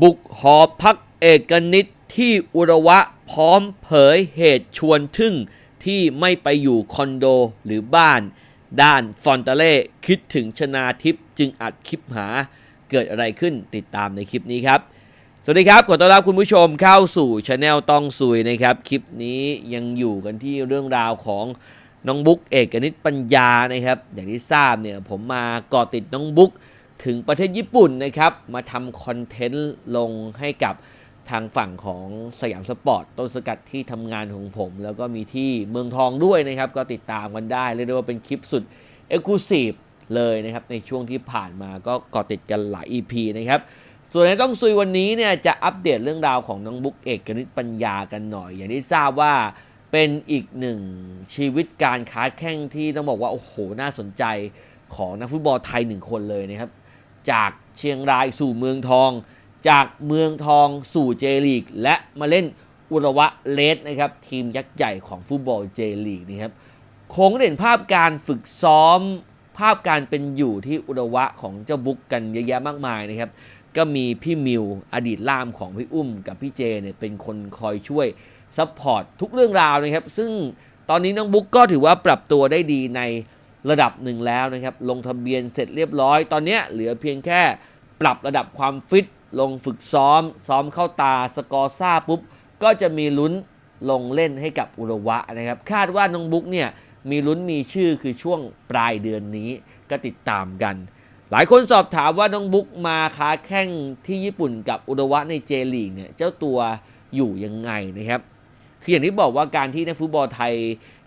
บุกหอพักเอกนิตที่อุระวะพร้อมเผยเหตุชวนทึ่งที่ไม่ไปอยู่คอนโดหรือบ้าน ด้านฟอนตาเล่คิดถึงชนาทิพย์จึงอัดคลิปหาเกิดอะไรขึ้นติดตามในคลิปนี้ครับ สวัสดีครับ ขอต้อนรับคุณผู้ชมเข้าสู่ช anel ต้องซุยนะครับ คลิปนี้ยังอยู่กันที่เรื่องราวของน้องบุ๊กเอกนิตปัญญานะครับ อย่างที่ทราบเนี่ยผมมากาะติดน้องบุ๊ก ถึงประเทศญี่ปุ่นนะครับ มาทำคอนเทนต์ลงให้กับทางฝั่งของสยามสปอร์ตต้นสกัดที่ทำงานของผม แล้วก็มีที่เมืองทองด้วยนะครับ ก็ติดตามกันได้ เรียกได้ว่าเป็นคลิปสุดเอกลูซีฟเลยนะครับ ในช่วงที่ผ่านมาก็กาะติดกันหลาย EP นะครับ ส่วนในต้องซุยวันนี้เนี่ยจะอัปเดตเรื่องราวของน้องบุ๊กเอกกนิตปัญญากันหน่อย อย่างที่ทราบว่าเป็นอีกหนึ่งชีวิตการค้าแข่งที่ต้องบอกว่าโอ้โหน่าสนใจของนักฟุตบอลไทยหนึ่งคนเลยนะครับ จากเชียงรายสู่เมืองทอง จากเมืองทองสู่เจลีก และมาเล่นอุระวะเลสนะครับทีมยักษ์ใหญ่ของฟุตบอลเจลีกนะครับคงเห็นภาพการฝึกซ้อมภาพการเป็นอยู่ที่อุระวะของเจ้าบุ๊กกันเยอะแยะมากมายนะครับก็มีพี่มิวอดีตล่ามของพี่อุ้มกับพี่เจเนี่ยเป็นคนคอยช่วยซัพพอร์ตทุกเรื่องราวนะครับซึ่งตอนนี้น้องบุ๊กก็ถือว่าปรับตัวได้ดีใน ระดับหนึ่งแล้วนะครับ ลงทะเบียนเสร็จเรียบร้อย ตอนนี้เหลือเพียงแค่ปรับระดับความฟิต ลงฝึกซ้อม ซ้อมเข้าตาสกอร์ซ่าปุ๊บ ก็จะมีลุ้นลงเล่นให้กับอุระวะนะครับ คาดว่าน้องบุ๊กเนี่ยมีลุ้นมีชื่อคือช่วงปลายเดือนนี้ก็ติดตามกัน หลายคนสอบถามว่าน้องบุ๊กมาค้าแข่งที่ญี่ปุ่นกับอุระวะในเจลีกเนี่ยเจ้าตัวอยู่ยังไงนะครับคืออย่างที่บอกว่าการที่นักฟุตบอลไทย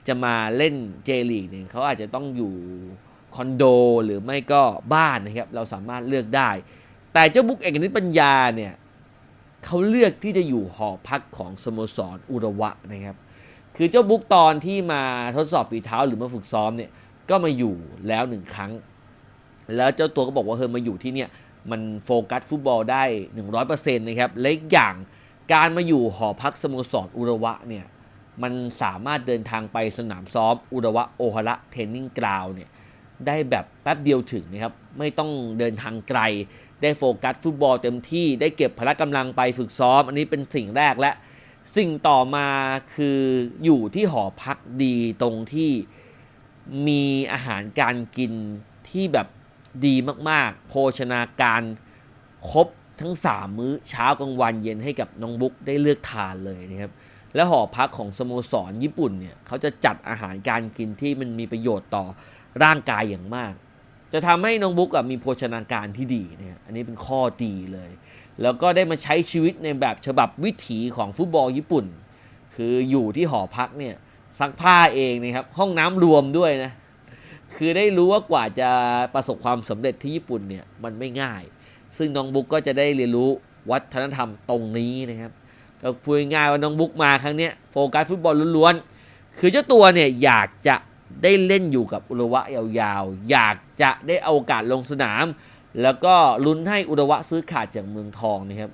จะมาเล่นเจลีกเนี่ยเขาอาจจะต้องอยู่คอนโดหรือไม่ก็บ้านนะครับ เราสามารถเลือกได้ แต่เจ้าบุ๊กเอกนิตปัญญาเนี่ยเขาเลือกที่จะอยู่หอพักของสโมสรอุระวะนะครับ คือเจ้าบุ๊กตอนที่มาทดสอบฝีเท้าหรือมาฝึกซ้อมเนี่ยก็มาอยู่แล้วหนึ่งครั้ง แล้วเจ้าตัวก็บอกว่าเฮ้ยมาอยู่ที่เนี่ยมันโฟกัสฟุตบอลได้ 100%นะครับและอีกอย่างการมาอยู่หอพักสโมสรอุระวะเนี่ย มันสามารถเดินทางไปสนามซ้อมอุระวะโอฮาระเทนนิ่งกราวเนี่ยได้แบบแป๊บเดียวถึงนะครับ ไม่ต้องเดินทางไกล ได้โฟกัสฟุตบอลเต็มที่ได้เก็บพละกำลังไปฝึกซ้อม อันนี้เป็นสิ่งแรกและ สิ่งต่อมาคืออยู่ที่หอพักดีตรงที่มีอาหารการกินที่แบบดีมากๆ โภชนาการครบทั้ง 3 มื้อเช้ากลางวันเย็นให้กับน้องบุ๊กได้เลือกทานเลยนะครับ และหอพักของสโมสรญี่ปุ่นเนี่ยเขาจะจัดอาหารการกินที่มันมีประโยชน์ต่อร่างกายอย่างมาก จะทำให้น้องบุ๊กอะมีโภชนาการที่ดีเนะครับอันนี้เป็นข้อดีเลย แล้วก็ได้มาใช้ชีวิตในแบบฉบับวิถีของฟุตบอลญี่ปุ่น คืออยู่ที่หอพักเนี่ยซักผ้าเองนะครับห้องน้ำรวมด้วยนะคือได้รู้ว่ากว่าจะประสบความสำเร็จที่ญี่ปุ่นเนี่ยมันไม่ง่าย ซึ่งน้องบุ๊กก็จะได้เรียนรู้วัฒนธรรมตรงนี้นะครับ ก็พูดง่ายว่าน้องบุ๊กมาครั้งเนี้ยโฟกัสฟุตบอลล้วนๆ คือเจ้าตัวเนี่ยอยากจะได้เล่นอยู่กับอุระวะยาวๆ อยากจะได้เอาโอกาสลงสนาม แล้วก็ลุ้นให้อุระวะซื้อขาดจากเมืองทองนะครับ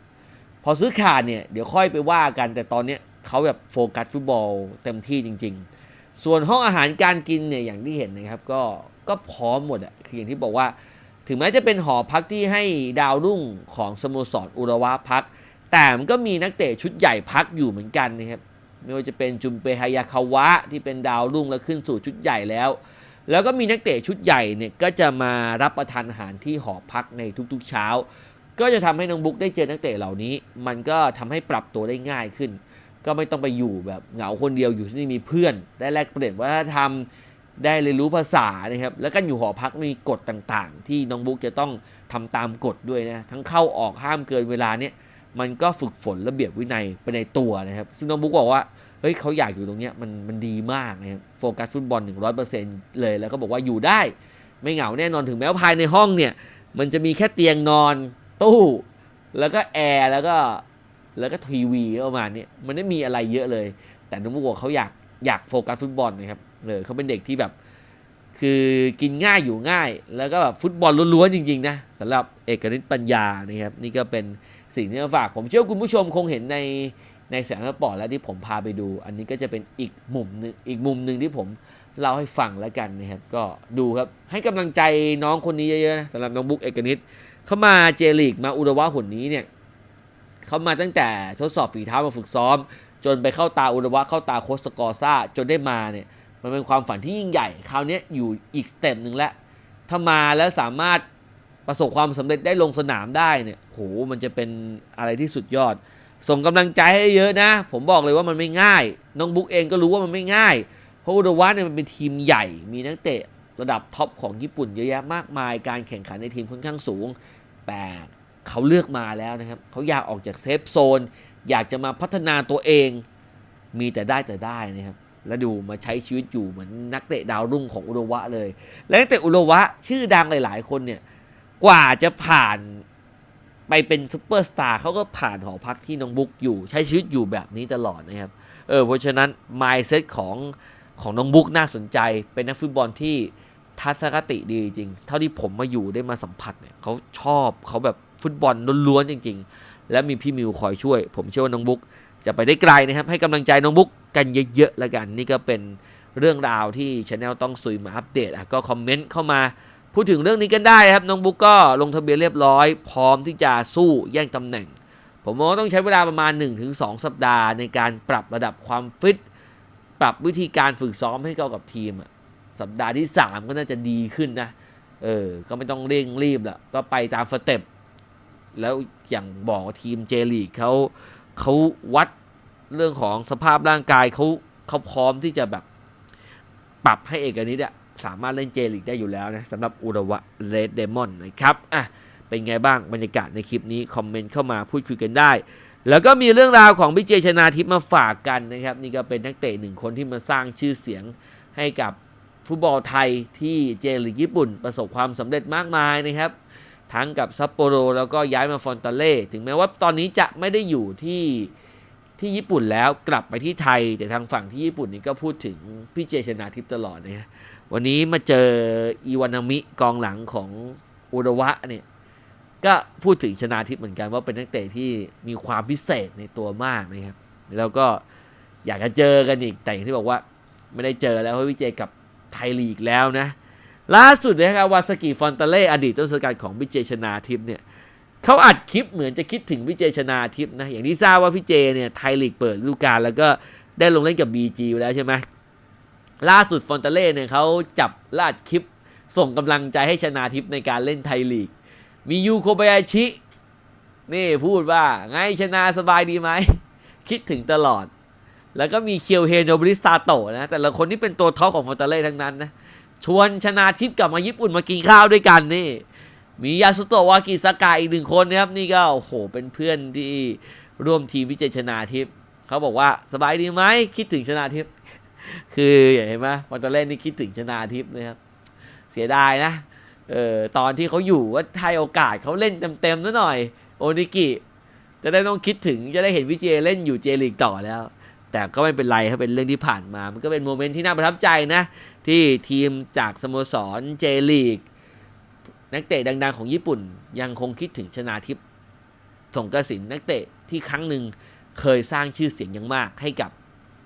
พอซื้อขาดเนี่ยเดี๋ยวค่อยไปว่ากันแต่ตอนเนี้ยเขาแบบโฟกัสฟุตบอลเต็มที่จริง ๆ ส่วนห้องอาหารการกินเนี่ยอย่างที่เห็นนะครับก็ก็พร้อมหมดอะคืออย่างที่บอกว่า ถึงแม้จะเป็นหอพักที่ให้ดาวรุ่งของสโมสรอุระวะพัก แต่มันก็มีนักเตะชุดใหญ่พักอยู่เหมือนกันนะครับไม่ว่าจะเป็นจุมเปฮายาคาวะที่เป็นดาวรุ่งแล้วขึ้นสู่ชุดใหญ่แล้ว แล้วก็มีนักเตะชุดใหญ่เนี่ยก็จะมารับประทานอาหารที่หอพักในทุกๆเช้า ก็จะทำให้น้องบุ๊กได้เจอนักเตะเหล่านี้ มันก็ทำให้ปรับตัวได้ง่ายขึ้น ก็ไม่ต้องไปอยู่แบบเหงาคนเดียวอยู่ที่นี่มีเพื่อน ได้แลกเปลี่ยนวัฒนธรรมได้เรียนรู้ภาษานะครับ แล้วก็อยู่หอพักมีกฎต่างๆ ที่น้องบุ๊กจะต้องทำตามกฎด้วยนะ ทั้งเข้าออกห้ามเกินเวลาเนี่ย มันก็ฝึกฝนระเบียบวินัยไปในตัวนะครับ ซึ่งน้องบุ๊กบอกว่าเฮ้ยเขาอยากอยู่ตรงเนี้ยมันมันดีมากนะครับโฟกัสฟุตบอล 100%เลยแล้วก็บอกว่าอยู่ได้ ไม่เหงาแน่นอนถึงแม้ว่าภายในห้องเนี่ย มันจะมีแค่เตียงนอนตู้ แล้วก็แอร์แล้วก็แล้วก็ทีวีประมาณนี้มันไม่มีอะไรเยอะเลย แต่น้องบุ๊กบอกเขาอยากอยากโฟกัสฟุตบอลนะครับเออเขาเป็นเด็กที่แบบ คือกินง่ายอยู่ง่าย แล้วก็แบบฟุตบอลล้วนๆจริงๆนะสำหรับเอกนิตปัญญานะครับนี่ก็เป็นสิ่งที่มาฝาก ผมเชื่อคุณผู้ชมคงเห็นในในแสงสปอร์ตแล้วที่ผมพาไปดู อันนี้ก็จะเป็นอีกมุมนึงอีกมุมหนึ่งที่ผมเล่าให้ฟังแล้วกันนะครับก็ดูครับให้กำลังใจน้องคนนี้เยอะๆนะสำหรับน้องบุ๊กเอกนิตเข้ามาเจลีกมาอุระวะหุ่นนี้เนี่ยเขามาตั้งแต่ทดสอบฝีเท้ามาฝึกซ้อม จนไปเข้าตาอุระวะเข้าตาโคสกอซ่าจนได้มาเนี่ย มันเป็นความฝันที่ยิ่งใหญ่ คราวนี้อยู่อีกสเต็ปหนึ่งแล้วถ้ามาแล้วสามารถประสบความสำเร็จได้ลงสนามได้เนี่ยโหมันจะเป็นอะไรที่สุดยอด ส่งกำลังใจให้เยอะนะ ผมบอกเลยว่ามันไม่ง่าย น้องบุ๊กเองก็รู้ว่ามันไม่ง่าย เพราะอุระวะเนี่ยมันเป็นทีมใหญ่ มีนักเตะระดับท็อปของญี่ปุ่นเยอะแยะมากมาย การแข่งขันในทีมค่อนข้างสูง แต่เขาเลือกมาแล้วนะครับ เขาอยากออกจากเซฟโซน อยากจะมาพัฒนาตัวเอง มีแต่ได้แต่ได้นะครับ แล้วดูมาใช้ชีวิตอยู่เหมือนนักเตะดาวรุ่งของอุระวะเลย และนักเตะอุระวะชื่อดังหลาย ๆ คนเนี่ยกว่าจะผ่านไปเป็นซุปเปอร์สตาร์เขาก็ผ่านหอพักที่น้องบุ๊กอยู่ใช้ชีวิตอยู่แบบนี้ตลอดนะครับเออเพราะฉะนั้น mindset ของของน้องบุ๊กน่าสนใจเป็นนักฟุตบอลที่ทัศนคติดีจริง เท่าที่ผมมาอยู่ได้มาสัมผัสเนี่ยเขาชอบเขาแบบฟุตบอลล้วนๆจริง ๆ และมีพี่มิวคอยช่วย ผมเชื่อว่าน้องบุ๊กจะไปได้ไกลนะครับให้กำลังใจน้องบุ๊ก กันเยอะๆล้วกัน นี่ก็เป็นเรื่องราวที่ช anel ต้องซุยมาอัปเดตอะก็คอมเมนต์เข้ามาพูดถึงเรื่องนี้กันได้ครับ น้องบุ๊กก็ลงทะเบียนเรียบร้อย พร้อมที่จะสู้แย่งตำแหน่ง ผมมองว่าต้องใช้เวลาประมาณ 1-2 สัปดาห์ ในการปรับระดับความฟิต ปรับวิธีการฝึกซ้อมให้เข้ากับทีมอะสัปดาห์ที่ 3 ก็น่าจะดีขึ้นนะเออก็ไม่ต้องเร่งรีบละก็ไปตามสเต็ปแล้วอย่างบอกทีมเจลีกเขาเขาวัด เรื่องของสภาพร่างกายเขาเขาพร้อมที่จะแบบปรับให้เอกนิดอะสามารถเล่นเจลีกได้อยู่แล้วนะสำหรับอุระวะเรดเดมอนนะครับอะเป็นไงบ้างบรรยากาศในคลิปนี้ คอมเมนต์เข้ามาพูดคุยกันได้ แล้วก็มีเรื่องราวของพี่เจชนาทิพย์มาฝากกันนะครับ นี่ก็เป็นนักเตะหนึ่งคนที่มาสร้างชื่อเสียงให้กับฟุตบอลไทยที่เจลีกญี่ปุ่น ประสบความสำเร็จมากมายนะครับ ทั้งกับซัปโปโรแล้วก็ย้ายมาฟอนตาเล่ถึงแม้ว่าตอนนี้จะไม่ได้อยู่ที่ ที่ญี่ปุ่นแล้วกลับไปที่ไทย แต่ทางฝั่งที่ญี่ปุ่นนี่ก็พูดถึงพี่เจชนาทิพย์ตลอดนะฮะวันนี้มาเจออีวานามิกองหลังของอุระวะเนี่ยก็พูดถึงชนาทิพย์เหมือนกันว่าเป็นนักเตะที่มีความพิเศษในตัวมากนะครับแล้วก็อยากจะเจอกันอีกแต่อย่างที่บอกว่าไม่ได้เจอแล้วเพราะวิเจกับไทยลีกแล้วนะล่าสุดนะครับวาสกิฟอนตาเล่อดีตต้นสังกัดของวิเจชนาทิพย์เนี่ย เขาอัดคลิปเหมือนจะคิดถึงวิเจชนาทิพย์นะ อย่างที่ทราบว่าพี่เจเนี่ยไทยลีกเปิดฤดูกาลแล้วก็ได้ลงเล่นกับ BG ไปแล้วใช่ไหมล่าสุดฟอนเตเล่เนี่ยเขาจับลาดคลิป ส่งกำลังใจให้ชนาทิพย์ในการเล่นไทยลีก มียูโคบายาชิ นี่พูดว่าไงชนะสบายดีไหม คิดถึงตลอด แล้วก็มีเคียวเฮโนบริสตาโตะนะ แต่ละคนที่เป็นตัวท็อปของฟอนเตเล่ทั้งนั้นนะ ชวนชนะทิพย์กลับมาญี่ปุ่นมากินข้าวด้วยกันนี่ มียาสุโตะวากิสากะอีกหนึ่งคนนะครับ นี่ก็โอ้โหเป็นเพื่อนที่ร่วมทีมวิจัยชนาทิพย์เขาบอกว่าสบายดีไหมคิดถึงชนาทิพย์คืออย่างเห็นไหมฟอนตาเล่นนี่คิดถึงชนาทิพย์นะครับ เสียดายนะเออตอนที่เขาอยู่ว่าให้โอกาสเขาเล่นเต็มๆซะหน่อย โอนิกิจะได้ต้องคิดถึงจะได้เห็นวิเจเล่นอยู่เจลีกต่อแล้ว แต่ก็ไม่เป็นไรครับเป็นเรื่องที่ผ่านมา มันก็เป็นโมเมนต์ที่น่าประทับใจนะ ที่ทีมจากสโมสรเจลีก นักเตะดังๆของญี่ปุ่นยังคงคิดถึงชนาทิพย์สงกระสินนักเตะที่ครั้งหนึ่งเคยสร้างชื่อเสียงอย่างมากให้กับ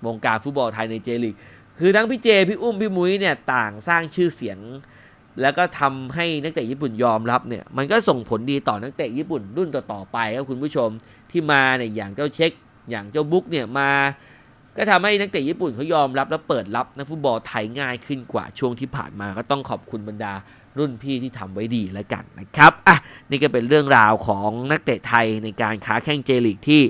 วงการฟุตบอลไทยในเจลีก คือทั้งพี่เจ พี่อุ้ม พี่มุ้ยเนี่ยต่างสร้างชื่อเสียง แล้วก็ทำให้นักเตะญี่ปุ่นยอมรับเนี่ย มันก็ส่งผลดีต่อนักเตะญี่ปุ่นรุ่นต่อๆไปครับคุณผู้ชมที่มาเนี่ยอย่างเจ้าเช็ค อย่างเจ้าบุ๊กเนี่ยมา ก็ทำให้นักเตะญี่ปุ่นเขายอมรับและเปิดรับนักฟุตบอลไทยง่ายขึ้นกว่าช่วงที่ผ่านมาก็ต้องขอบคุณบรรดารุ่นพี่ที่ทำไว้ดีแล้วกันนะครับอะนี่ก็เป็นเรื่องราวของนักเตะไทยในการค้าแข่งเจลีกที่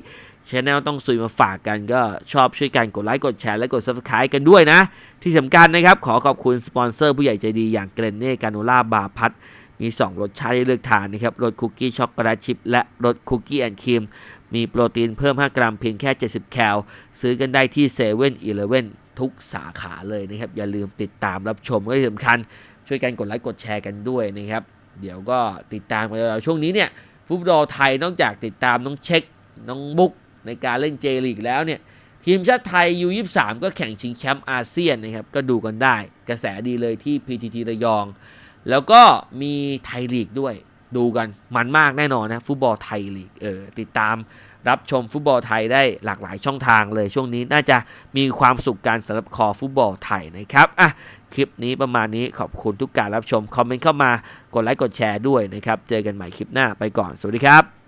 ช anel ต้องซุยมาฝากกันก็ชอบช่วยกันกดไลค์กดแชร์และกด subscribe กันด้วยนะ ที่สำคัญนะครับ ขอขอบคุณสปอนเซอร์ผู้ใหญ่ใจดีอย่างเกรนเน่กาโนล่าบาพัทมี 2 รสชาติให้เลือกทานนะครับรสคุกกี้ช็อกโกแลตชิพและรสคุกกี้แอนด์ครีม มีโปรตีนเพิ่ม 5 กรัมเพียงแค่ 70 แคล ซื้อกันได้ที่7 e เ e ่ e อทุกสาขาเลยนะครับ อย่าลืมติดตามรับชมก็ที่สำคัญ ช่วยกันกดไลค์กดแชร์กันด้วยนะครับ เดี๋ยวก็ติดตามกันเราช่วงนี้เนี่ยฟุตบอลไทยนอกจากติดตามน้องเช็คน้องบุ๊กในการเล่นเจลีกแล้วเนี่ยทีมชาติไทย U23 ก็แข่งชิงแชมป์อาเซียนนะครับก็ดูกันได้ กระแสดีเลยที่ PTT ระยอง แล้วก็มีไทยลีกด้วย ดูกันมันมากแน่นอนนะฟุตบอลไทยลีกเออติดตามรับชมฟุตบอลไทยได้หลากหลายช่องทางเลยช่วงนี้น่าจะมีความสุขการสำหรับคอฟุตบอลไทยนะครับอะคลิปนี้ประมาณนี้ขอบคุณทุกการรับชม คอมเมนต์เข้ามากดไลค์กดแชร์ด้วยนะครับ เจอกันใหม่คลิปหน้าไปก่อน สวัสดีครับ